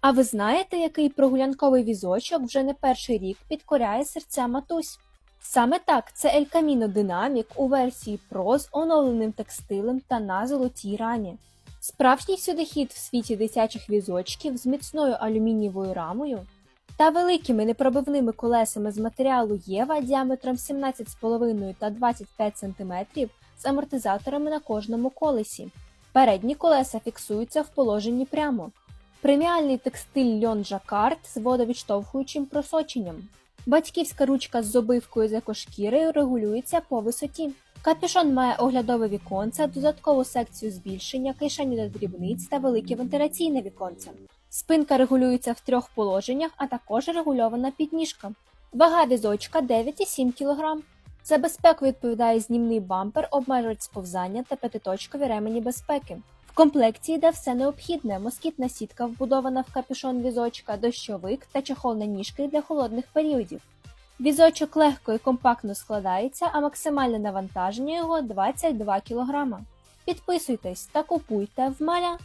А ви знаєте, який прогулянковий візочок вже не перший рік підкоряє серця матусь? Саме так, це El Camino Dynamic у версії Pro з оновленим текстилем та на золотій рамі. Справжній всюдихід в світі дитячих візочків з міцною алюмінієвою рамою та великими непробивними колесами з матеріалу Єва діаметром 17,5 та 25 см з амортизаторами на кожному колесі. Передні колеса фіксуються в положенні прямо. Преміальний текстиль льон жакард з водовідштовхуючим просоченням. Батьківська ручка з зобивкою з екошкірою регулюється по висоті. Капюшон має оглядове віконце, додаткову секцію збільшення, кишеню для дрібниць та велике вентиляційне віконце. Спинка регулюється в трьох положеннях, а також регульована підніжка. Вага візочка 9,7 кг. За безпеку відповідає знімний бампер, обмежують сповзання та п'ятиточкові ремені безпеки. В комплекті йде все необхідне: москітна сітка, вбудована в капюшон візочка, дощовик та чехол на ніжки для холодних періодів. Візочок легко і компактно складається, а максимальне навантаження його 22 кг. Підписуйтесь та купуйте в маля.